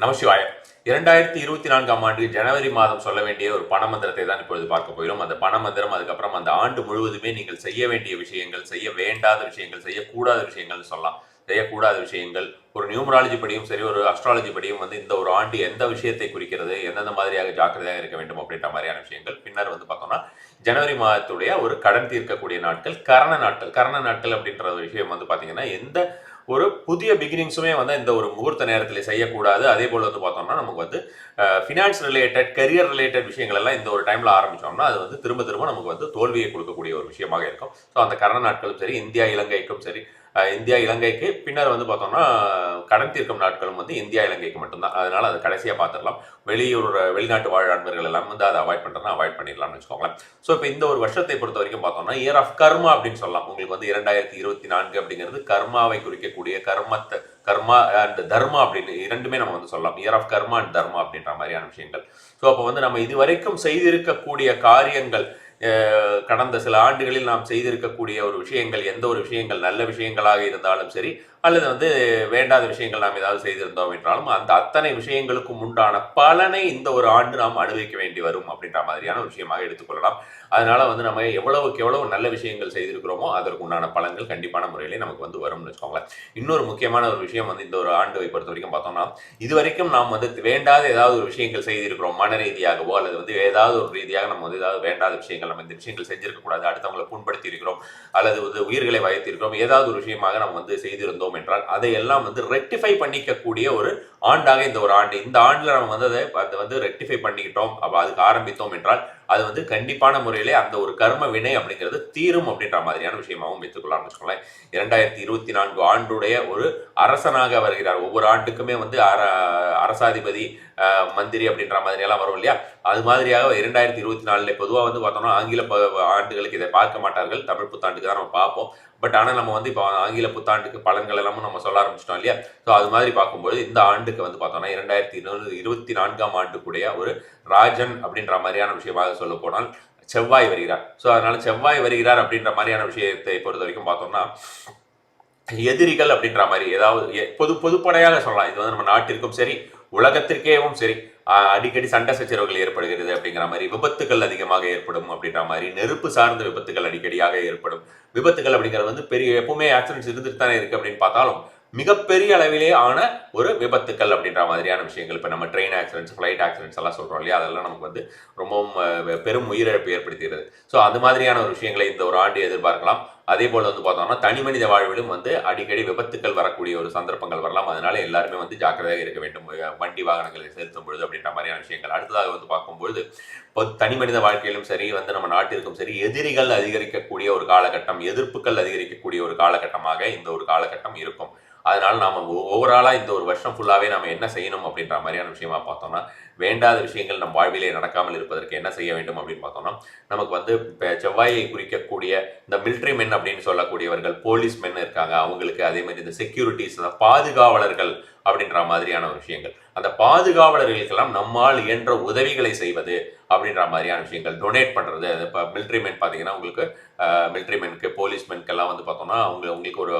நமசிவாயம். இரண்டாயிரத்தி இருபத்தி நான்காம் ஆண்டு ஜனவரி மாதம் சொல்ல வேண்டிய ஒரு பண மந்திரத்தை தான் இப்பொழுது பார்க்க போகிறோம். அந்த பண மந்திரம் அதுக்கப்புறம் அந்த ஆண்டு முழுவதுமே நீங்கள் செய்ய வேண்டிய விஷயங்கள் செய்ய வேண்டாத விஷயங்கள் செய்யக்கூடாத விஷயங்கள்னு சொல்லலாம். செய்யக்கூடாத விஷயங்கள் ஒரு நியூமராலஜி படியும் சரி ஒரு அஸ்ட்ராலஜி படியும் வந்து இந்த ஒரு ஆண்டு எந்த விஷயத்தை குறிக்கிறது எந்தெந்த மாதிரியாக ஜாக்கிரதையாக இருக்க வேண்டும் அப்படின்ற மாதிரியான விஷயங்கள். பின்னர் வந்து பார்த்தோம்னா ஜனவரி மாதத்துடைய ஒரு கடன் தீர்க்கக்கூடிய நாட்கள் கரண நாட்கள் கரண நாட்கள் அப்படின்ற ஒரு விஷயம் வந்து பார்த்தீங்கன்னா எந்த ஒரு புதிய பிகினிங்ஸுமே வந்து இந்த ஒரு முகூர்த்த நேரத்தில் செய்யக்கூடாது. அதே போல் வந்து பார்த்தோம்னா நமக்கு வந்து ஃபினான்ஸ் ரிலேட்டட் கரியர் ரிலேட்டட் விஷயங்கள் எல்லாம் இந்த ஒரு டைமில் ஆரம்பித்தோம்னா அது வந்து திரும்ப திரும்ப நமக்கு வந்து தோல்வியை கொடுக்கக்கூடிய ஒரு விஷயமாக இருக்கும். ஸோ அந்த கரண நாட்களும் சரி இந்தியா இலங்கைக்கும் சரி இந்தியா இலங்கைக்கு பின்னர் வந்து பார்த்தோம்னா கடன் தீர்க்கும் நாட்களும் வந்து இந்தியா இலங்கைக்கு மட்டும்தான். அதனால் அதை கடைசியாக பார்த்துடலாம். வெளியூர் வெளிநாட்டு வாழ் அன்பர்கள் எல்லாம் வந்து அதை அவாய்ட் பண்ணுறதுனா அவாய்ட் பண்ணிடலாம்னு வச்சுக்கோங்களேன். ஸோ இப்போ இந்த ஒரு வருஷத்தை பொறுத்த வரைக்கும் பார்த்தோம்னா இயர் ஆஃப் கர்மா அப்படின்னு சொல்லலாம். உங்களுக்கு வந்து இரண்டாயிரத்தி இருபத்தி நான்கு அப்படிங்கிறது கர்மாவை குறிக்கக்கூடிய கர்மத்தை கர்மா அண்ட் தர்மா அப்படின்னு இரண்டுமே நம்ம வந்து சொல்லலாம். Year of karma and dharma அப்படின்ற மாதிரியான விஷயங்கள். ஸோ அப்போ வந்து நம்ம இதுவரைக்கும் செய்திருக்கக்கூடிய காரியங்கள் கடந்த சில ஆண்டுகளில் நாம் செய்திருக்கக்கூடிய ஒரு விஷயங்கள் எந்த ஒரு விஷயங்கள் நல்ல விஷயங்களாக இருந்தாலும் சரி அல்லது வந்து வேண்டாத விஷயங்கள் நாம் ஏதாவது செய்திருந்தோம் என்றாலும் அந்த அத்தனை விஷயங்களுக்கும் உண்டான பலனை இந்த ஒரு ஆண்டு நாம் அனுபவிக்க வேண்டி வரும் அப்படின்ற மாதிரியான விஷயமாக எடுத்துக்கொள்ளலாம். அதனால வந்து நம்ம எவ்வளவுக்கு எவ்வளவு நல்ல விஷயங்கள் செய்திருக்கிறோமோ அதற்கு உண்டான பலன்கள் கண்டிப்பான முறையிலே நமக்கு வந்து வரும்னு வச்சுக்கோங்களேன். இன்னொரு முக்கியமான ஒரு விஷயம் வந்து இந்த ஒரு ஆண்டை பொறுத்த வரைக்கும் பார்த்தோம்னா இதுவரைக்கும் நாம் வந்து வேண்டாத ஏதாவது ஒரு விஷயங்கள் செய்திருக்கிறோம் மன ரீதியாகவோ அல்லது வந்து ஏதாவது ஒரு ரீதியாக நம்ம வந்து ஏதாவது வேண்டாத விஷயங்கள் நம்ம இந்த விஷயங்கள் செஞ்சிருக்கக்கூடாது அடுத்தவங்களை புண்படுத்தி இருக்கிறோம் அல்லது வந்து உயிர்களை வயத்திருக்கிறோம் ஏதாவது ஒரு விஷயமாக நம்ம வந்து செய்திருந்தோம் என்றால் அதையெல்லாம் வந்து ரெக்டிஃபை பண்ணிக்கக்கூடிய ஒரு ஆண்டாக இந்த ஒரு ஆண்டு இந்த ஆண்டில் நம்ம வந்து அதை அதை வந்து ரெக்டிஃபை பண்ணிக்கிட்டோம் அப்போ அதுக்கு ஆரம்பித்தோம் என்றால் அது வந்து கண்டிப்பான முறையிலே அந்த ஒரு கர்ம வினை அப்படிங்கிறது தீரும் அப்படின்ற மாதிரியான விஷயமாகவும் வைத்துக்கொள்ளலாம்னு வச்சுக்கோங்களேன். இரண்டாயிரத்தி இருபத்தி நான்கு ஆண்டுடைய ஒரு அரசனாக வருகிறார். ஒவ்வொரு ஆண்டுக்குமே வந்து அர அரசாதிபதி மந்திரி அப்படின்ற மாதிரியெல்லாம் வரும் இல்லையா? அது மாதிரியாக இரண்டாயிரத்தி இருபத்தி நாலில் பொதுவாக வந்து பார்த்தோம்னா ஆங்கில ஆண்டுகளுக்கு இதை பார்க்க மாட்டார்கள். தமிழ் புத்தாண்டுக்கு தான் நம்ம பார்ப்போம். பட் ஆனால் நம்ம வந்து இப்போ ஆங்கில புத்தாண்டுக்கு பலன்கள் எல்லாமும் நம்ம சொல்ல ஆரம்பிச்சிட்டோம் இல்லையா? ஸோ அது மாதிரி பார்க்கும்போது இந்த ஆண்டுக்கு வந்து பார்த்தோம்னா இரண்டாயிரத்தி இருபத்தி நான்காம் ஆண்டுக்குடைய ஒரு ராஜன் அப்படின்ற மாதிரியான விஷயமாக சொல்ல போனால் செவ்வாய் வருகிறார். ஸோ அதனால செவ்வாய் வருகிறார் அப்படின்ற மாதிரியான விஷயத்தை பொறுத்த வரைக்கும் பார்த்தோம்னா எதிரிகள் அப்படின்ற மாதிரி ஏதாவது எ- பொது பொதுப்படையாக சொல்லலாம். இது வந்து நம்ம நாட்டிற்கும் சரி உலகத்திற்கேவும் சரி அடிக்கடி சண்டை சச்சரவுகள் ஏற்படுகிறது அப்படிங்கிற மாதிரி விபத்துகள் அதிகமாக ஏற்படும் அப்படின்ற மாதிரி நெருப்பு சார்ந்த விபத்துகள் அடிக்கடியாக ஏற்படும். விபத்துகள் அப்படிங்கிறது வந்து பெரிய எப்பவுமே ஆக்சிடென்ட்ஸ் இருந்துட்டு தானே இருக்கு அப்படின்னு பார்த்தாலும் மிகப்பெரிய அளவிலே ஆன ஒரு விபத்துக்கள் அப்படின்ற மாதிரியான விஷயங்கள். இப்போ நம்ம ட்ரெயின் ஆக்சிடென்ட்ஸ் ஃப்ளைட் ஆக்சிடென்ட்ஸ் எல்லாம் சொல்கிறோம் இல்லையா? அதெல்லாம் நமக்கு வந்து ரொம்பவும் பெரும் உயிரிழப்பு ஏற்படுத்துகிறது ஸோ அது மாதிரியான ஒரு விஷயங்களை இந்த ஒரு ஆண்டு எதிர்பார்க்கலாம். அதே போல் வந்து பார்த்தோம்னா தனி மனித வாழ்விலும் வந்து அடிக்கடி விபத்துக்கள் வரக்கூடிய ஒரு சந்தர்ப்பங்கள் வரலாம். அதனால எல்லாருமே வந்து ஜாக்கிரதையாக இருக்க வேண்டும். வண்டி வாகனங்களை செலுத்தும் பொழுது அப்படின்ற மாதிரியான விஷயங்கள். அடுத்ததாக வந்து பார்க்கும்பொழுது இப்போ தனி மனித வாழ்க்கையிலும் சரி வந்து நம்ம நாட்டிற்கும் சரி எதிரிகள் அதிகரிக்கக்கூடிய ஒரு காலகட்டம் எதிர்ப்புகள் அதிகரிக்கக்கூடிய ஒரு காலகட்டமாக இந்த ஒரு காலகட்டம் இருக்கும். அதனால் நாம் ஓவராலாக இந்த ஒரு வருஷம் ஃபுல்லாகவே நம்ம என்ன செய்யணும் அப்படின்ற மாதிரியான விஷயமா பார்த்தோம்னா வேண்டாத விஷயங்கள் நம் வாழ்விலே நடக்காமல் இருப்பதற்கு என்ன செய்ய வேண்டும் அப்படின்னு பார்த்தோம்னா நமக்கு வந்து இப்போ செவ்வாயை குறிக்கக்கூடிய இந்த மிலிட்ரி மென் அப்படின்னு சொல்லக்கூடியவர்கள் போலீஸ் மென் இருக்காங்க அவங்களுக்கு அதே மாதிரி இந்த செக்யூரிட்டிஸ் பாதுகாவலர்கள் அப்படின்ற மாதிரியான ஒரு விஷயங்கள். அந்த பாதுகாவலர்களுக்கெல்லாம் நம்மால் இயன்ற உதவிகளை செய்வது அப்படின்ற மாதிரியான விஷயங்கள். டொனேட் பண்ணுறது இப்போ மிலிட்ரி மேன் பார்த்தீங்கன்னா உங்களுக்கு மிலிட்ரி மென்க்கு போலீஸ் வந்து பார்த்தோம்னா அவங்க உங்களுக்கு ஒரு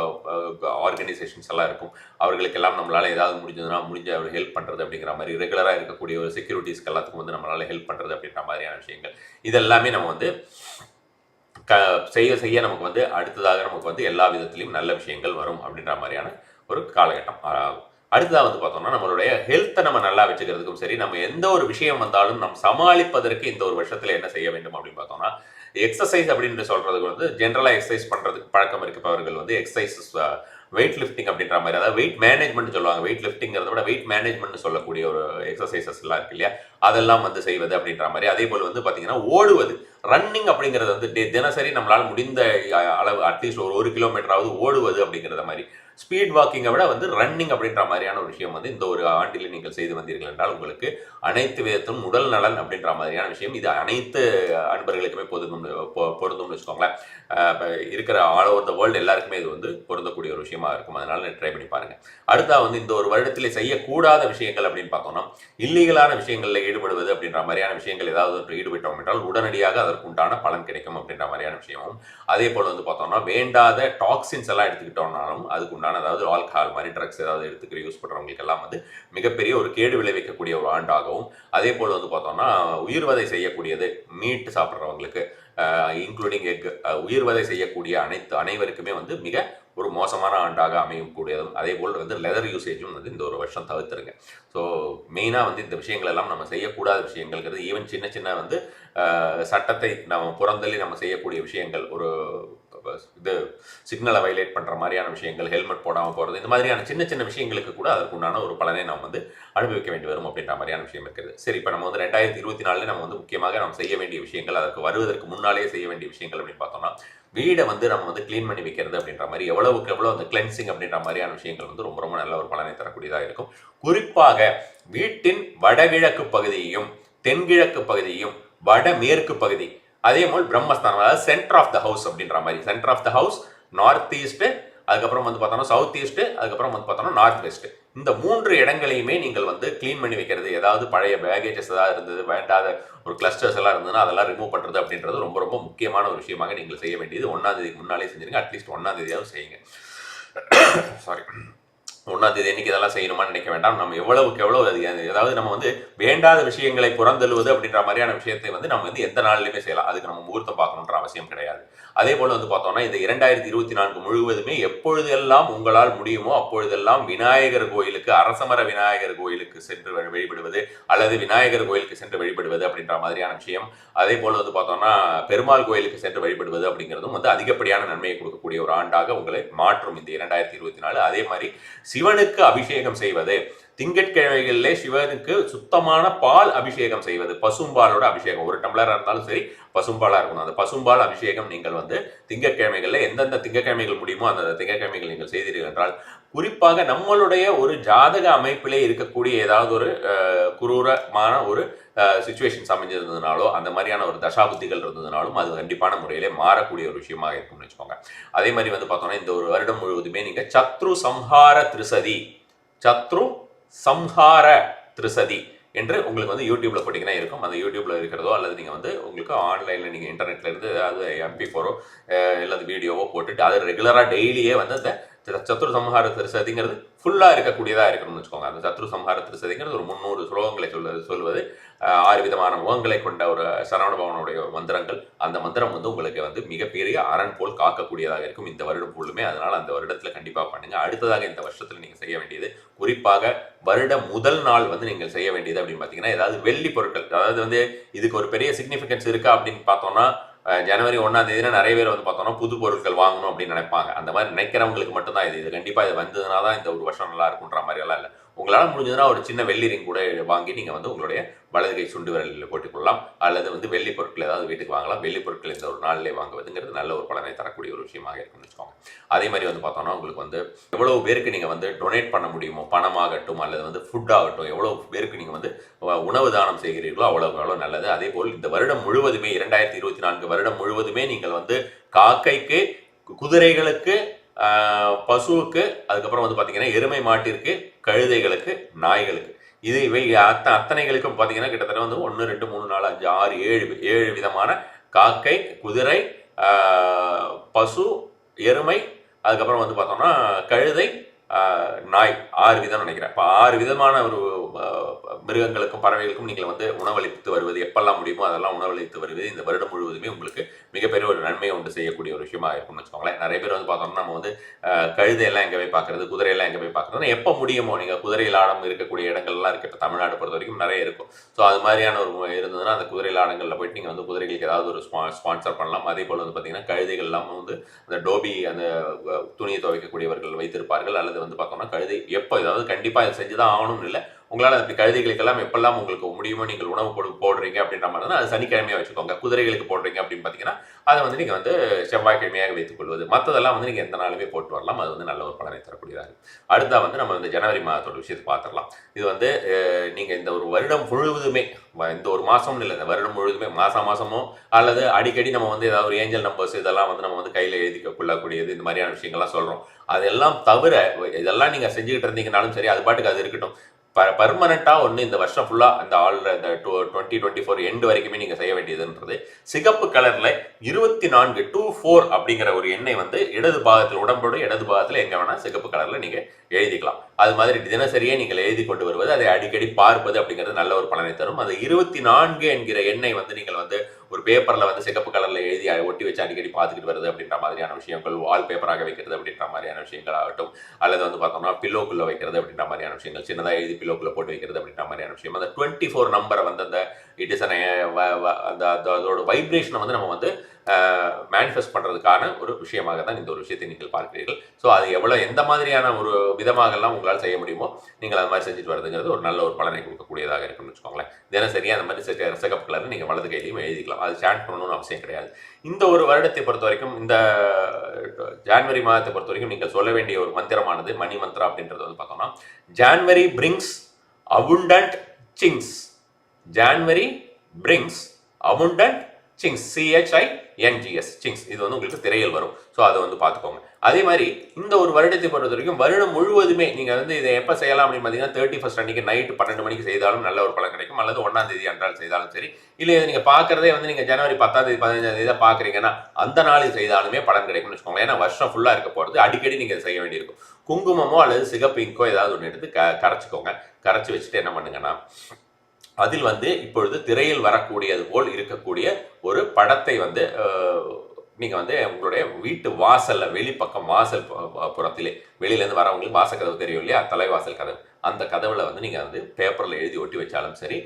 ஆர்கனைசேஷன்ஸ் எல்லாம் இருக்கும். அவர்களுக்கெல்லாம் நம்மளால் ஏதாவது முடிஞ்சதுன்னா முடிஞ்ச அவர் ஹெல்ப் பண்ணுறது அப்படிங்கிற மாதிரி ரெகுலராக இருக்கக்கூடிய ஒரு செக்யூரிட்டிஸ்க்கு எல்லாத்துக்கும் வந்து நம்மளால் ஹெல்ப் பண்ணுறது அப்படின்ற மாதிரியான விஷயங்கள். இதெல்லாமே நம்ம வந்து க செய்ய செய்ய நமக்கு வந்து அடுத்ததாக நமக்கு வந்து எல்லா விதத்துலேயும் நல்ல விஷயங்கள் வரும் அப்படின்ற மாதிரியான ஒரு காலகட்டம். ஆகும் அடுத்ததாக வந்து பார்த்தோம்னா நம்மளுடைய ஹெல்த்தை நம்ம நல்லா வச்சுக்கிறதுக்கும் சரி நம்ம எந்த ஒரு விஷயம் வந்தாலும் நம்ம சமாளிப்பதற்கு இந்த ஒரு வருஷத்தில் என்ன செய்ய வேண்டும் அப்படின்னு பார்த்தோம்னா எக்ஸசைஸ் அப்படின்னு சொல்கிறதுக்கு வந்து ஜென்ரலாக எக்ஸசைஸ் பண்ணுறதுக்கு பழக்கம் இருப்பவர்கள் வந்து எக்ஸசைசஸ் வெயிட் லிஃப்டிங் அப்படின்ற மாதிரி அதாவது வெயிட் மேனேஜ்மெண்ட் சொல்லுவாங்க. வெயிட் லிஃப்டிங்கிறத விட வெயிட் மேனேஜ்மெண்ட் சொல்லக்கூடிய ஒரு எக்ஸசைசஸ் எல்லாம் இருக்கு இல்லையா? அதெல்லாம் வந்து செய்வது அப்படின்ற மாதிரி. அதே போல் வந்து பார்த்தீங்கன்னா ஓடுவது. ரன்னிங் அப்படிங்கிறது வந்து தினசரி நம்மளால் முடிந்த அளவு அட்லீஸ்ட் ஒரு ஒரு கிலோமீட்டராவது ஓடுவது அப்படிங்கிறத மாதிரி. ஸ்பீட் வாக்கிங்கை விட வந்து ரன்னிங் அப்படின்ற மாதிரியான ஒரு விஷயம் வந்து இந்த ஒரு ஆண்டில் நீங்கள் செய்து வந்தீர்கள் என்றால் உங்களுக்கு அனைத்து விதத்திலும் உடல் நலன் அப்படின்ற மாதிரியான விஷயம் இது அனைத்து அன்பர்களுக்குமே பொருந்தும் பொருந்தும்னு வச்சுக்கோங்களேன். இப்போ இருக்கிற ஆல் ஓவர் த வேர்ல்டு எல்லாருக்குமே இது வந்து பொருந்தக்கூடிய ஒரு விஷயமா இருக்கும். அதனால ட்ரை பண்ணி பாருங்க. அடுத்தா வந்து இந்த ஒரு வருடத்தில் செய்யக்கூடாத விஷயங்கள் அப்படின்னு பார்த்தோம்னா இல்லீகலான விஷயங்களில் ஈடுபடுவது அப்படின்ற மாதிரியான விஷயங்கள் ஏதாவது ஒன்று ஈடுபட்டோம் என்றால் உடனடியாக அதற்கு உண்டான பலன் கிடைக்கும் அப்படின்ற மாதிரியான விஷயமும். அதே போல் வந்து பார்த்தோம்னா வேண்டாத டாக்ஸின்ஸ் எல்லாம் எடுத்துக்கிட்டோம்னாலும் அதுக்கு உண்டான அதாவது ஆல்கஹால் மாதிரி ட்ரக்ஸ் ஏதாவது எடுத்துக்கிற யூஸ் பண்ணுறவங்களுக்கு எல்லாம் வந்து மிகப்பெரிய ஒரு கேடு விளைவிக்கக்கூடிய ஒரு ஆண்டாகவும் அதே போல் வந்து பார்த்தோம்னா உயிர்வதை செய்யக்கூடியது மீட் சாப்பிட்றவங்களுக்கு இன்க்ளூடிங் எக் உயிர்வதை செய்யக்கூடிய அனைத்து அனைவருக்குமே வந்து மிக ஒரு மோசமான ஆண்டாக அமையும் கூடியதும் அதே போல் வந்து லெதர் யூசேஜும் வந்து இந்த ஒரு வருஷம் தவிர்த்துருங்க. ஸோ மெயினாக வந்து இந்த விஷயங்கள் எல்லாம் நம்ம செய்யக்கூடாத விஷயங்கள்ங்கிறது ஈவன் சின்ன சின்ன வந்து சட்டத்தை நம்ம புறந்தள்ளி நம்ம செய்யக்கூடிய விஷயங்கள் ஒரு இது சிக்னலை வைலேட் பண்ணுற மாதிரியான விஷயங்கள் ஹெல்மெட் போடாமல் போகிறது இந்த மாதிரியான சின்ன சின்ன விஷயங்களுக்கு கூட அதற்குண்டான ஒரு பலனை நாம் வந்து அனுபவிக்க வேண்டி வரும் அப்படின்ற மாதிரியான விஷயம் இருக்குது. சரி இப்போ நம்ம வந்து ரெண்டாயிரத்தி இருபத்தி நாலுலேயே நம்ம வந்து முக்கியமாக நம்ம செய்ய வேண்டிய விஷயங்கள் அதற்கு வருவதற்கு முன்னாலேயே செய்ய வேண்டிய விஷயங்கள் அப்படின்னு பார்த்தோம்னா வீடை வந்து நம்ம வந்து க்ளீன் பண்ணி வைக்கிறது அப்படின்ற மாதிரி எவ்வளவுக்கு எவ்வளோ அந்த கிளென்சிங் அப்படின்ற மாதிரியான விஷயங்கள் வந்து ரொம்ப ரொம்ப நல்ல ஒரு பலனை தரக்கூடியதாக இருக்கும். குறிப்பாக வீட்டின் வடகிழக்கு பகுதியையும் தென்கிழக்கு பகுதியையும் வடமேற்கு பகுதி அதே போல் பிரம்மஸ்தானம் அதாவது சென்டர் ஆஃப் த ஹவுஸ் அப்படின்ற மாதிரி centre of the house north east அதுக்கப்புறம் வந்து பார்த்தோம்னா சவுத் ஈஸ்ட்டு அதுக்கப்புறம் வந்து பார்த்தோம்னா நார்த் வெஸ்ட்டு இந்த மூன்று இடங்களையுமே நீங்கள் வந்து க்ளீன் பண்ணி வைக்கிறது ஏதாவது பழைய பேகேஜஸ் ஏதாவது இருந்தது வேண்டாத ஒரு கிளஸ்டர்ஸ் எல்லாம் இருந்ததுன்னா அதெல்லாம் ரிமூவ் பண்ணுறது அப்படின்றது ரொம்ப ரொம்ப முக்கியமான ஒரு விஷயமாக நீங்கள் செய்ய வேண்டியது. ஒன்றாம் தேதிக்கு முன்னாலே செஞ்சிருங்க. அட்லீஸ்ட் ஒன்றாம் தேதியாவது செய்யுங்க. சாரி ஒன்றாந்தேதி அன்னைக்கு இதெல்லாம் செய்யணுமான்னு நினைக்க வேண்டாம். நம்ம எவ்வளவுக்கு எவ்வளவு அது அதாவது நம்ம வந்து வேண்டாத விஷயங்களை புறந்தள்ளுவது அப்படின்ற மாதிரியான விஷயத்தை வந்து நம்ம வந்து எந்த நாள்லையுமே செய்யலாம். அதுக்கு நம்ம முகூர்த்தம் பார்க்கணுன்ற அவசியம் கிடையாது. அதே போல் வந்து பார்த்தோம்னா இந்த இரண்டாயிரத்தி இருபத்தி நான்கு முழுவதுமே எப்பொழுதெல்லாம் உங்களால் முடியுமோ அப்பொழுதெல்லாம் விநாயகர் கோயிலுக்கு அரசமர விநாயகர் கோயிலுக்கு சென்று வழி- வழிபடுவது அல்லது விநாயகர் கோயிலுக்கு சென்று வழிபடுவது அப்படின்ற மாதிரியான விஷயம். அதே போல் வந்து பார்த்தோம்னா பெருமாள் கோயிலுக்கு சென்று வழிபடுவது அப்படிங்கிறதும் வந்து அதிகப்படியான நன்மையை கொடுக்கக்கூடிய ஒரு ஆண்டாக உங்களை மாற்றும் இந்த இரண்டாயிரத்தி இருபத்தி நாலு. அதே மாதிரி சிவனுக்கு அபிஷேகம் செய்வது. திங்கட்கிழமைகளிலே சிவனுக்கு சுத்தமான பால் அபிஷேகம் செய்வது. பசும்பாலோட அபிஷேகம். ஒரு டம்ளரா இருந்தாலும் சரி பசும்பாலா இருக்கணும். அந்த பசும்பால் அபிஷேகம் நீங்கள் வந்து திங்கட்கிழமைகளில் எந்தெந்த திங்கட்கிழமைகள் முடியுமோ அந்த திங்கட்கிழமைகள் நீங்கள் செய்தீர்கள் என்றால் குறிப்பாக நம்மளுடைய ஒரு ஜாதக அமைப்பிலே இருக்கக்கூடிய ஏதாவது ஒரு குரூரமான ஒரு சுச்சுவேஷன்ஸ் அமைஞ்சிருந்ததுனாலோ அந்த மாதிரியான ஒரு தசாபுத்திகள் இருந்ததுனாலும் அது கண்டிப்பான முறையிலே மாறக்கூடிய ஒரு விஷயமாக இருக்கும்னு வச்சுக்கோங்க. அதே மாதிரி வந்து பார்த்தோம்னா இந்த ஒரு வருடம் முழுவதுமே நீங்கள் சத்ரு சம்ஹார திருசதி சத்ரு சம்ஹார திருசதி என்று உங்களுக்கு வந்து யூடியூப்ல போட்டிங்கன்னா இருக்கும். அந்த யூடியூப்ல இருக்கிறதோ அல்லது நீங்க வந்து உங்களுக்கு ஆன்லைன்ல நீங்க இன்டர்நெட்ல இருந்து அதாவது எம்பி ஃபோரோ அல்லது வீடியோவோ போட்டுட்டு அது ரெகுலரா டெய்லியே வந்து அந்த சத்ரு சம்ஹார திருசதிங்கிறது ஃபுல்லாக இருக்கக்கூடியதாக இருக்கணும்னு வச்சுக்கோங்க. அந்த சத்ரு சம்ஹார திருசதிங்கிறது ஒரு முந்நூறு ஸ்லோகங்களை சொல்வது சொல்வது ஆறு விதமான முகங்களை கொண்ட ஒரு சரவண பவனுடைய மந்திரங்கள். அந்த மந்திரம் வந்து உங்களுக்கு வந்து மிகப்பெரிய அரண் போல் காக்கக்கூடியதாக இருக்கும் இந்த வருடம் ஃபுல்லுமே அதனால் அந்த வருடத்தில் கண்டிப்பாக பண்ணுங்கள் அடுத்ததாக இந்த வருஷத்தில் நீங்கள் செய்ய வேண்டியது குறிப்பாக வருட முதல் நாள் வந்து நீங்கள் செய்ய வேண்டியது அப்படின்னு பார்த்தீங்கன்னா ஏதாவது வெள்ளி பொருட்கள் அதாவது வந்து இதுக்கு ஒரு பெரிய சிக்னிஃபிகன்ஸ் இருக்கா அப்படின்னு பார்த்தோம்னா ஜனவரி ஒன்றாம் தேதினா நிறைய பேர் வந்து பார்த்தோம்னா புது பொருட்கள் வாங்கணும் அப்படின்னு நினைப்பாங்க. அந்த மாதிரி நினைக்கிறவங்களுக்கு மட்டும்தான் இது. இது கண்டிப்பாக இது வந்ததுனா தான் இந்த ஒரு வருஷம் நல்லா இருக்குன்ற மாதிரி எல்லாம் இல்லை. உங்களால் முடிஞ்சதுன்னா ஒரு சின்ன வெள்ளி ரிங் கூட வாங்கி நீங்கள் வந்து உங்களுடைய வலதுகை சுண்டு விரலில் போட்டுக்கொள்ளலாம் அல்லது வந்து வெள்ளி பொருட்கள் ஏதாவது வீட்டுக்கு வாங்கலாம். வெள்ளி பொருட்கள் இந்த ஒரு நாளிலே வாங்குவதுங்கிறது நல்ல ஒரு பலனை தரக்கூடிய ஒரு விஷயமாக இருக்கும்னு வச்சுக்கோங்க. அதே மாதிரி வந்து பார்த்தோம்னா உங்களுக்கு வந்து எவ்வளவு பேருக்கு நீங்கள் வந்து டொனேட் பண்ண முடியுமோ பணமாகட்டும் அல்லது வந்து ஃபுட் ஆகட்டும் எவ்வளோ பேருக்கு நீங்கள் வந்து உணவு தானம் செய்கிறீர்களோ அவ்வளோ அவ்வளோ நல்லது. அதே போல் இந்த வருடம் முழுவதுமே இரண்டாயிரத்தி இருபத்தி நான்கு வருடம் முழுவதுமே நீங்கள் வந்து காக்கைக்கு குதிரைகளுக்கு பசுவுக்கு அதுக்கப்புறம் வந்து பார்த்தீங்கன்னா எருமை மாட்டிற்கு கழுதைகளுக்கு நாய்களுக்கு. இது இவை அத்த அத்தனைகளுக்கும் பார்த்தீங்கன்னா கிட்டத்தட்ட வந்து ஒன்று ரெண்டு மூணு நாலு அஞ்சு ஆறு ஏழு வி- ஏழு விதமான காக்கை குதிரை பசு எருமை அதுக்கப்புறம் வந்து பார்த்தோம்னா கழுதை நாய் ஆறு விதம் நினைக்கிறேன். இப்போ ஆறு விதமான ஒரு மிருகங்களுக்கும் பறவைகளுக்கும் நீங்கள் வந்து உணவளித்து வருவது எப்பெல்லாம் முடியுமோ அதெல்லாம் உணவளித்து வருவது இந்த வருடம் முழுவதுமே உங்களுக்கு மிகப்பெரிய ஒரு நன்மையை உண்டு செய்யக்கூடிய ஒரு விஷயமா இருக்கும்னு வச்சுக்கோங்களேன். நிறைய பேர் வந்து பார்த்தோம்னா நம்ம வந்து கழுதையெல்லாம் எங்கே போய் பார்க்குறது குதிரையெல்லாம் எங்கே போய் பார்க்குறது எப்போ முடியுமோ நீங்கள் குதிரையில் லாடம் இருக்கக்கூடிய இடங்கள்லாம் இருக்குது இப்போ தமிழ்நாடு பொறுத்த வரைக்கும் நிறைய இருக்கும். ஸோ அது மாதிரியான ஒரு இருந்ததுன்னா அந்த குதிரை லாடங்களில் போயிட்டு நீங்கள் வந்து குதிரைகளுக்கு ஏதாவது ஒரு ஸ்பா ஸ்பான்சர் பண்ணலாம். அதே போல் வந்து பார்த்தீங்கன்னா கழுதைகள்லாம் வந்து அந்த டோபி அந்த துணியை துவைக்கக்கூடியவர்கள் வைத்திருப்பார்கள். அல்லது வந்து பார்த்தோம்னா கழுதை எப்போ ஏதாவது கண்டிப்பாக இதை செஞ்சு தான் ஆகணும்னு இல்லை. உங்களால் அப்படி கழுதைகளுக்கெல்லாம் எப்பெல்லாம் உங்களுக்கு முடியுமோ நீங்கள் உணவு கொடு போடுறீங்க அப்படின்ற மாதிரி தான் அது சனிக்கிழமையாக வச்சுக்கோங்க. குதிரைகளுக்கு போடுறீங்க அப்படின்னு பார்த்தீங்கன்னா அதை வந்து நீங்கள் வந்து செவ்வாய்க்கிழமையாக வைத்துக் கொள்வது. மற்றதெல்லாம் வந்து நீங்கள் எந்த நாளுமே போட்டு வரலாம். அது வந்து நல்ல ஒரு பலனை தரக்கூடியதாக அடுத்தால் அடுத்தா வந்து நம்ம இந்த ஜனவரி மாதத்தோட விஷயத்தை பார்த்துடலாம். இது வந்து நீங்கள் இந்த ஒரு வருடம் முழுவதுமே இந்த ஒரு மாதம்னு இல்லை இந்த வருடம் முழுவதுமே மாதம் மாதமோ அல்லது அடிக்கடி நம்ம வந்து ஏதாவது ஒரு ஏஞ்சல் நம்பர்ஸ் இதெல்லாம் வந்து நம்ம வந்து கையில் எழுதி கொள்ளக்கூடியது இந்த மாதிரியான விஷயங்கள்லாம் சொல்கிறோம் அதெல்லாம் தவிர இதெல்லாம் நீங்கள் செஞ்சுக்கிட்டு இருந்தீங்கனாலும் சரி அது பாட்டுக்கு அது இருக்கட்டும். ப பர்மனெண்ட்டாக ஒன்று இந்த வருஷம் ஃபுல்லாக அந்த ஆல் இந்த two twenty twenty four end வரைக்குமே நீங்கள் செய்ய வேண்டியதுன்றது. சிகப்பு கலரில் இருபத்தி நான்கு டூ ஃபோர் அப்படிங்கிற ஒரு எண்ணெய் வந்து இடது பாகத்தில் உடம்போட இடது பாகத்தில் எங்கே வேணால் சிகப்பு கலரில் நீங்கள் எழுதிக்கலாம். அது மாதிரி தினசரியே நீங்கள் எழுதி கொண்டு வருவது அதை அடிக்கடி பார்ப்பது அப்படிங்கிறது நல்ல ஒரு பலனை தரும். அது இருபத்தி நான்கு என்கிற எண்ணெய் வந்து நீங்கள் வந்து ஒரு பேப்பரில் வந்து சிகப்பு கலரில் எழுதி ஒட்டி வச்சு அடிக்கடி பார்த்துக்கிட்டு வருது அப்படின்ற மாதிரியான விஷயங்கள் வால் பேப்பராக வைக்கிறது அப்படின்ற மாதிரியான விஷயங்கள் ஆகட்டும் அல்லது வந்து பார்த்தோம்னா பில்லோக்குள்ளே வைக்கிறது அப்படின்ற மாதிரியான விஷயங்கள் சின்னதாக எழுதி பில்லோக்குள்ளே போட்டு வைக்கிறது அப்படின்ற மாதிரியான விஷயம். அந்த டுவெண்ட்டி ஃபோர் நம்பரை வந்து அந்த இட் இஸ் அந்த- அதோட வைப்ரேஷனை வந்து நம்ம வந்து மேனிஃபெஸ்ட் பண்ணுறதுக்கான ஒரு விஷயமாக தான் இந்த ஒரு விஷயத்தை நீங்கள் பார்க்கிறீர்கள். ஸோ அது எவ்வளோ எந்த மாதிரியான ஒரு விதமாகலாம் உங்களால் செய்ய முடியுமோ நீங்கள் அது மாதிரி செஞ்சுட்டு வரதுங்கிறது ஒரு நல்ல ஒரு பலனை கொடுக்கக்கூடியதாக இருக்கும்னு வச்சுக்கோங்களேன். தினசரி அந்த மாதிரி சிக- சிகப்பு கலர் நீங்கள் வலது கையிலையும் எழுதிக்கலாம். அது ஸ்டாண்ட் பண்ணணும்னு அவசியம் கிடையாது. இந்த ஒரு வருடத்தை பொறுத்த வரைக்கும் இந்த ஜான்வரி மாதத்தை பொறுத்த வரைக்கும் நீங்கள் சொல்ல வேண்டிய ஒரு மந்திரமானது மணி மந்திரம் அப்படின்றது வந்து பார்த்தோம்னா January brings abundant things January brings abundant things C H I N G S things இது வந்து உங்களுக்கு திரையில் வரும். ஸோ அதை வந்து பார்த்துக்கோங்க. அதே மாதிரி இந்த ஒரு வருடத்தை பொறுத்த வரைக்கும் வருடம் முழுவதுமே நீங்கள் வந்து இதை எப்போ செய்யலாம் அப்படின்னு பார்த்தீங்கன்னா தேர்ட்டி ஃபஸ்ட் அன்னைக்கு நைட்டு பன்னெண்டு மணிக்கு செய்தாலும் நல்ல ஒரு பலன் கிடைக்கும். அல்லது ஒன்றாம் தேதி அன்றால் செய்தாலும் சரி. இல்லை இதை நீங்கள் பார்க்குறதே வந்து நீங்கள் ஜனவரி பத்தாம் தேதி பதினஞ்சாம் தேதி தான் பார்க்குறீங்கன்னா அந்த நாளில் செய்தாலுமே பலன் கிடைக்கும்னு வச்சுக்கோங்களேன். ஏன்னா வருஷம் ஃபுல்லாக இருக்க போகிறது அடிக்கடி நீங்கள் செய்ய வேண்டியிருக்கும். குங்குமமோ அல்லது சிகப்பு இங்கோ ஏதாவது ஒன்று எடுத்து க கரைச்சிக்கோங்க. கரைச்சி வச்சுட்டு என்ன பண்ணுங்கன்னா அதில் வந்து இப்பொழுது திரையில் வரக்கூடியது போல் இருக்கக்கூடிய ஒரு படத்தை வந்து நீங்கள் வந்து உங்களுடைய வீட்டு வாசலில் வெளிப்பக்கம் வாசல் புறத்திலே வெளியிலேருந்து வரவங்களுக்கு வாசல் கதவு தெரியும் இல்லையா? தலைவாசல் கதவு. அந்த கதவில் வந்து நீங்கள் வந்து பேப்பரில் எழுதி ஒட்டி வச்சாலும் சரி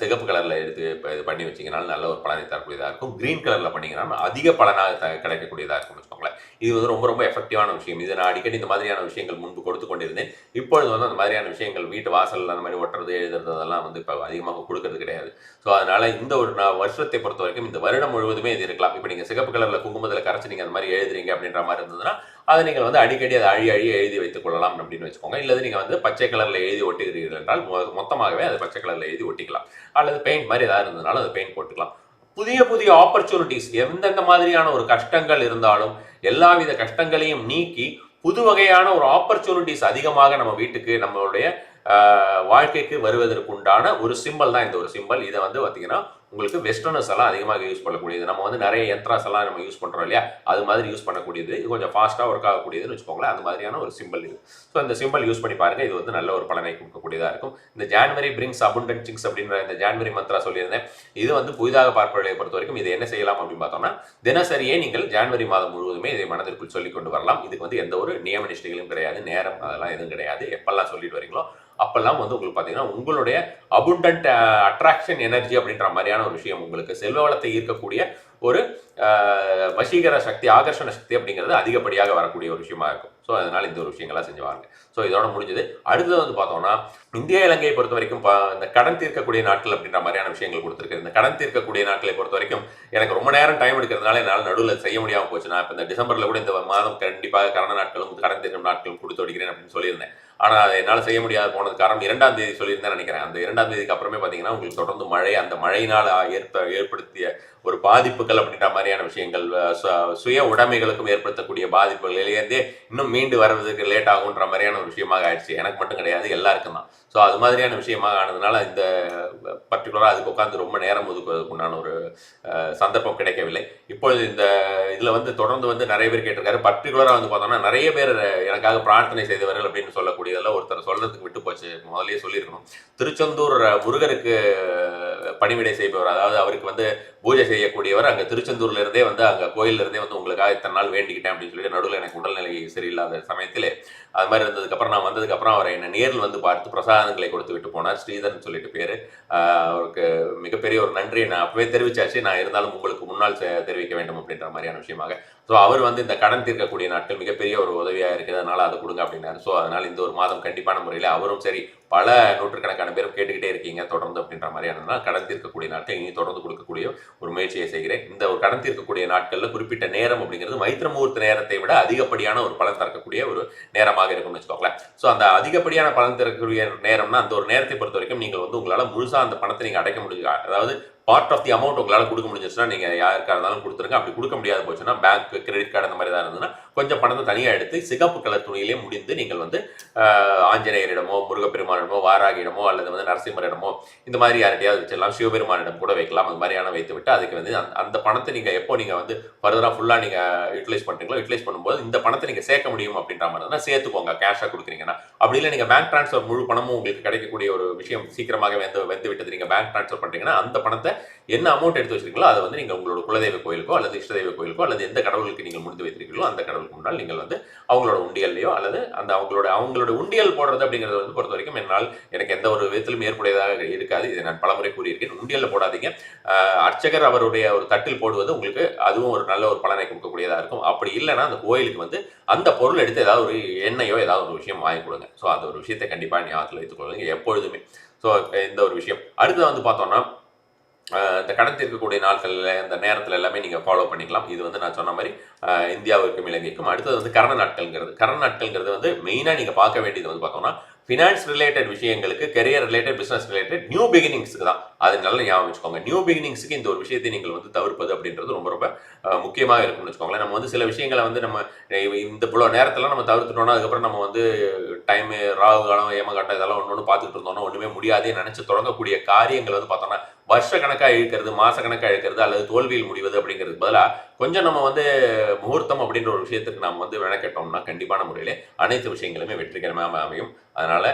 சிகப்பு கலரில் எடுத்து இப்போ இது பண்ணி வச்சிங்கனாலும் நல்ல ஒரு பலனை தரக்கூடியதாக இருக்கும். க்ரீன் கலரில் பண்ணீங்கன்னா அதிக பலனாக த கிடைக்கக்கூடியதாக இருக்கும் வச்சுக்கோங்களேன். இது வந்து ரொம்ப ரொம்ப எஃபெக்டிவான விஷயம். இது நான் அடிக்கடி இந்த மாதிரியான விஷயங்கள் முன்பு கொடுத்து கொண்டிருந்தேன். இப்பொழுது வந்து அந்த மாதிரியான விஷயங்கள் வீட்டு வாசலில் அந்த மாதிரி ஒட்டுறது எழுதுறது அதெல்லாம் வந்து இப்போ அதிகமாக கொடுக்கறது கிடையாது. ஸோ அதனால் இந்த ஒரு நான் வருஷத்தை பொறுத்த வரைக்கும் இந்த வருடம் முழுவதுமே இது இருக்கலாம். இப்போ நீங்கள் சிகப்பு கலரில் குங்குமத்தில் கரைச்சி நீங்கள் அந்த மாதிரி எழுதுறீங்க அப்படின்ற மாதிரி இருந்ததுன்னா அதை நீங்கள் வந்து அடிக்கடி அதை அழி அழி எழுதி வைத்துக் கொள்ளலாம் அப்படின்னு வச்சுக்கோங்க. இல்லது நீங்கள் வந்து பச்சை கலரில் எழுதி ஒட்டுகிறீர்கள் என்றால் மொத்தமாகவே அது பச்சை கலரில் எழுதி ஒட்டிக்கலாம். அல்லது பெயிண்ட் மாதிரி ஏதாவது இருந்ததுனாலும் அதை பெயிண்ட் போட்டுக்கலாம். புதிய புதிய ஆப்பர்ச்சுனிட்டிஸ் எந்தெந்த மாதிரியான ஒரு கஷ்டங்கள் இருந்தாலும் எல்லாவித கஷ்டங்களையும் நீக்கி புது வகையான ஒரு ஆப்பர்ச்சுனிட்டிஸ் அதிகமாக நம்ம வீட்டுக்கு நம்மளுடைய வாழ்க்கைக்கு வருவதற்கு உண்டான ஒரு சிம்பல் தான் இந்த ஒரு சிம்பல் இதை வந்து பார்த்தீங்கன்னா உங்களுக்கு வெஸ்டர்னர்ஸ் எல்லாம் அதிகமாக யூஸ் பண்ணக்கூடியது. நம்ம வந்து நிறைய யந்த்ராஸ் எல்லாம் நம்ம யூஸ் பண்ணுறோம் இல்லையா? அது மாதிரி யூஸ் பண்ணக்கூடியது. இது கொஞ்சம் ஃபாஸ்ட்டாக ஒர்க் ஆகக்கூடியதுன்னு வச்சுக்கோங்களேன். அந்த மாதிரியான ஒரு சிம்பிள் இது. ஸோ இந்த சிம்பிள் யூஸ் பண்ணி பாருங்க. இது வந்து நல்ல ஒரு பலனை கொடுக்கக்கூடியதாக இருக்கும். இந்த ஜான்வரி பிரிங்ஸ் அபுண்டன் சிங்ஸ் அப்படின்ற இந்த ஜான்வரி மந்த்ரா சொல்லியிருந்தேன். இது வந்து புதிதாக பார்ப்பவர்களை பொறுத்த வரைக்கும் இது என்ன செய்யலாம் அப்படின்னு பார்த்தோம்னா தினசரியே நீங்கள் ஜான்வரி மாதம் முழுவதுமே இதை மனதிற்குள் சொல்லிக் கொண்டு வரலாம். இதுக்கு வந்து எந்த ஒரு நியம நிஷ்டைகளும் கிடையாது. நேரம் அதெல்லாம் எதுவும் கிடையாது. எப்பெல்லாம் சொல்லிட்டு வரீங்களோ அப்பெல்லாம் வந்து உங்களுக்கு பார்த்தீங்கன்னா உங்களுடைய அபுண்டன்ட் அட்ராக்ஷன் எனர்ஜி அப்படின்ற மாதிரியான ஒரு விஷயம் உங்களுக்கு செல்வ வளத்தை ஈர்க்கக்கூடிய ஒரு வசீகர சக்தி ஆகர்ஷண சக்தி அப்படிங்கிறது அதிகப்படியாக வரக்கூடிய ஒரு விஷயமா இருக்கும். ஸோ அதனால் இந்த ஒரு விஷயங்கள்லாம் செஞ்சு வாங்க ஸோ இதோட முடிஞ்சது. அடுத்தது வந்து பார்த்தோம்னா இந்திய இலங்கையை பொறுத்த வரைக்கும் இந்த கடன் தீர்க்கக்கூடிய நாட்கள் அப்படின்ற மாதிரியான விஷயங்கள் கொடுத்துருக்கு இந்த கடன் தீர்க்கக்கூடிய நாட்களை பொறுத்த வரைக்கும் எனக்கு ரொம்ப நேரம் டைம் எடுக்கிறதுனால என்னால் நடுவில் செய்ய முடியாமல் போச்சு நான் இப்போ இந்த டிசம்பரில் கூட இந்த மாதம் கண்டிப்பாக கரண நாட்களும் கடன் தீர்க்கும் நாட்களும் கொடுத்து விடுகிறேன் அப்படின்னு சொல்லியிருந்தேன். ஆனால் அதை என்னால் செய்ய முடியாத போனது காரணம் இரண்டாம் தேதி சொல்லியிருந்தேன் நினைக்கிறேன். அந்த இரண்டாம் தேதிக்கு அப்புறமே பார்த்தீங்கன்னா உங்களுக்கு தொடர்ந்து மழை அந்த மழையினால் ஏற்ப ஏற்படுத்திய ஒரு பாதிப்புகள் அப்படின்ற மாதிரியான விஷயங்கள் சு- சுய உடைமைகளுக்கும் ஏற்படுத்தக்கூடிய பாதிப்புகளிலேருந்தே இன்னும் மீண்டு வர்றதுக்கு லேட் ஆகுன்ற மாதிரியான ஒரு விஷயமாக ஆயிடுச்சு. எனக்கு மட்டும் கிடையாது எல்லாருக்கும் தான். ஸோ அது மாதிரியான விஷயமாக ஆனதுனால இந்த பர்டிகுலராக அதுக்கு உட்காந்து ரொம்ப நேரம் ஒதுக்குவதற்கு உண்டான ஒரு சந்தர்ப்பம் கிடைக்கவில்லை. இப்பொழுது இந்த இதில் வந்து தொடர்ந்து வந்து நிறைய பேர் கேட்டிருக்காரு. பர்டிகுலராக வந்து பார்த்தோம்னா நிறைய பேர் எனக்காக பிரார்த்தனை செய்தவர்கள் அப்படின்னு சொல்லக்கூடியதெல்லாம் ஒருத்தர் சொல்றதுக்கு விட்டு போச்சு. முதலே சொல்லியிருக்கணும். திருச்செந்தூர் முருகருக்கு பணிவிடை செய்பவர் அதாவது அவருக்கு வந்து பூஜை செய்யக்கூடியவர் அங்கே திருச்செந்தூர்ல இருந்தே வந்து அங்கே கோயில்ல இருந்தே வந்து உங்களுக்காக இத்தனை நாள் வேண்டிக்கிட்டேன் அப்படின்னு சொல்லிட்டு நடுவில் எனக்கு உடல்நிலை சரியில்லாத சமயத்தில் அது மாதிரி இருந்ததுக்கப்புறம் நான் வந்ததுக்கப்புறம் அவரை என்னை நேரில் வந்து பார்த்து பிரசாதங்களை கொடுத்து விட்டு போனார். ஸ்ரீதர்னு சொல்லிட்டு பேர். அவருக்கு மிகப்பெரிய ஒரு நன்றியை நான் அப்பவே தெரிவிச்சாச்சு. நான் இருந்தாலும் உங்களுக்கு முன்னால் செ- தெரிவிக்க வேண்டும் அப்படின்ற மாதிரியான விஷயமாக. ஸோ அவர் வந்து இந்த கடன் தீர்க்கக்கூடிய நாட்கள் மிகப்பெரிய ஒரு உதவியாக இருக்குது அதனால அதை கொடுங்க அப்படின்னாரு. ஸோ அதனால இந்த ஒரு மாதம் கண்டிப்பான முறையில் அவரும் சரி பல நூற்றுக்கணக்கான பேரும் கேட்டுக்கிட்டே இருக்கீங்க தொடர்ந்து அப்படின்ற மாதிரியான கடன் தீர்க்கக்கூடிய நாட்கள் இனி தொடர்ந்து கொடுக்கக்கூடிய ஒரு முயற்சியை செய்கிறேன். இந்த ஒரு கடன் தீர்க்கக்கூடிய நாட்களில் குறிப்பிட்ட நேரம் அப்படிங்கிறது மைத்திர முகூர்த்த நேரத்தை விட அதிகப்படியான ஒரு பலன் தரக்கூடிய ஒரு நேரமாக இருக்கும்னு வச்சுக்கோங்களேன். ஸோ அந்த அதிகப்படியான பலன் தரக்கூடிய நேரம்னா அந்த ஒரு நேரத்தை பொறுத்த வரைக்கும் நீங்கள் வந்து உங்களால் முழுசாக அந்த பணத்தை நீங்கள் அடைக்க முடியும் அதாவது பார்ட் ஆஃப் தி அமௌண்ட் உங்களால் கொடுக்க முடிஞ்சிச்சுன்னா நீங்கள் யாருக்காக இருந்தாலும் கொடுத்துருங்க. அப்படி கொடுக்க முடியாது போச்சுன்னா பேங்க் கிரெடிட் கார்டு அந்த மாதிரி தான் இருந்ததுன்னா கொஞ்சம் பணத்தை தனியாக எடுத்து சிகப்பு கலர் துணியிலே முடிந்து நீங்கள் வந்து ஆஞ்சநேயரிடமோ முருகப்பெருமானிடமோ வாராகியிடமோ அல்லது வந்து நரசிம்மரிடமோ இந்த மாதிரி யார்கிட்டயாவது வச்சிடலாம். சிவபெருமானிடம் கூட வைக்கலாம். அந்த மாதிரியான வைத்து விட்டு அதுக்கு வந்து அந்த- அந்த பணத்தை நீங்கள் எப்போ நீங்கள் வந்து ஃபர்தராக ஃபுல்லாக நீங்கள் யூட்டிலைஸ் பண்ணுறீங்களோ யூட்டிலைஸ் பண்ணும்போது இந்த பணத்தை நீங்கள் சேர்க்க முடியும் அப்படின்ற மாதிரி தான் சேர்த்துக்கோங்க. கேஷாக கொடுக்குறீங்கன்னா. அப்படி இல்லை நீங்கள் பேங்க் ட்ரான்ஸ்ஃபர் முழு பணமும் உங்களுக்கு கிடைக்கக்கூடிய ஒரு விஷயம் சீக்கிரமாக வந்து வந்து விட்டது. நீங்கள் பேங்க் ட்ரான்ஸ்ஃபர் பண்ணுறீங்கன்னா அந்த பணத்தை என்ன அமௌண்ட் எடுத்து வச்சிருக்கீங்களோ அதை வந்து நீங்கள் உங்களோட குலதெய்வ கோயிலுக்கோ அல்லது இஷ்டதெய்வ கோயிலுக்கோ அல்லது எந்த கடவுளுக்கு நீங்கள் முடிந்து வைத்திருக்கீங்களோ அந்த கடவுளுக்கு முன்னால் நீங்கள் வந்து அவங்களோட உண்டியல்லையோ அல்லது அந்த அவங்களோட அவங்களோட உண்டியல் போடுறது அப்படிங்கிறது வந்து பொறுத்த வரைக்கும் என்னால் எனக்கு எந்த ஒரு விதத்திலும் ஏற்புடையதாக இருக்காது. இதை நான் பலமுறை கூறியிருக்கேன். உண்டியல்ல போடாதீங்க. அர்ச்சகர் அவருடைய ஒரு தட்டில் போடுவது உங்களுக்கு அதுவும் ஒரு நல்ல ஒரு பலனை கொடுக்கக்கூடியதாக இருக்கும். அப்படி இல்லைன்னா அந்த கோயிலுக்கு வந்து அந்த பொருள் எடுத்து ஏதாவது ஒரு எண்ணெயோ ஏதாவது ஒரு விஷயம் வாங்கி கொடுங்க. ஸோ அந்த ஒரு விஷயத்தை கண்டிப்பாக ஞாபகத்தில் வைத்துக் கொள்ளுங்க எப்பொழுதுமே. ஸோ இந்த ஒரு விஷயம். அடுத்து வந்து பார்த்தோம்னா இந்த கடன் தீர்க்கக்கூடிய நாட்களில் இந்த நேரத்தில் எல்லாமே நீங்கள் ஃபாலோ பண்ணிக்கலாம். இது வந்து நான் சொன்ன மாதிரி இந்தியாவிற்கும் இலங்கைக்கும். அடுத்தது வந்து கரண நாட்கள்ங்கிறது. கரண நாட்கள்ங்கிறது வந்து மெயினாக நீங்கள் பார்க்க வேண்டியது வந்து பார்த்தோம்னா ஃபினான்ஸ் ரிலேட்டட் விஷயங்களுக்கு career related business related new பிகினிங்ஸ்க்கு தான். அது நல்லா ஞாபகம் வச்சுக்கோங்க. நியூ பிகினிங்ஸுக்கு இந்த ஒரு விஷயத்தை நீங்கள் வந்து தவிர்ப்பது அப்படின்றது ரொம்ப ரொம்ப முக்கியமாக இருக்கும்னு வச்சுக்கோங்களேன். நம்ம வந்து சில விஷயங்களை வந்து நம்ம இந்த இவ்வளோ நேரத்தில் நம்ம தவிர்த்துட்டோம்னா அதுக்கப்புறம் நம்ம வந்து டைம் ராகு காலம் ஏமகாட்டம் இதெல்லாம் ஒன்று ஒன்று பார்த்துட்டு இருந்தோம்னா ஒன்றுமே முடியாதே நினச்சி தொடங்கக்கூடிய காரியங்கள் வந்து பார்த்தோம்னா வருஷ கணக்காக இழுக்கிறது மாச கணக்காக இழுக்கிறது அல்லது தோல்வியில் முடிவது அப்படிங்கிறதுக்கு பதிலாக கொஞ்சம் நம்ம வந்து முகூர்த்தம் அப்படின்ற ஒரு விஷயத்துக்கு நாம் வந்து விளக்கட்டோம்னா கண்டிப்பான முறையிலே அனைத்து விஷயங்களுமே வெற்றிகரமாக அமையும். அதனால்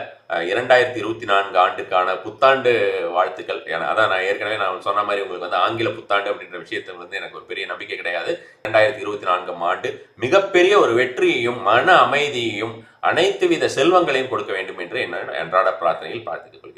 இரண்டாயிரத்தி இருபத்தி நான்கு ஆண்டுக்கான புத்தாண்டு வாழ்த்துக்கள். ஏன்னா அதான் நான் ஏற்கனவே நான் சொன்ன மாதிரி உங்களுக்கு வந்து ஆங்கில புத்தாண்டு அப்படின்ற விஷயத்தில் வந்து எனக்கு ஒரு பெரிய நம்பிக்கை கிடையாது. ரெண்டாயிரத்தி இருபத்தி நான்காம் ஆண்டு மிகப்பெரிய ஒரு வெற்றியையும் மன அமைதியையும் அனைத்து வித செல்வங்களையும் கொடுக்க வேண்டும் என்று என்ன அன்றாட பிரார்த்தனையில் பார்த்துக் கொள்கிறேன்.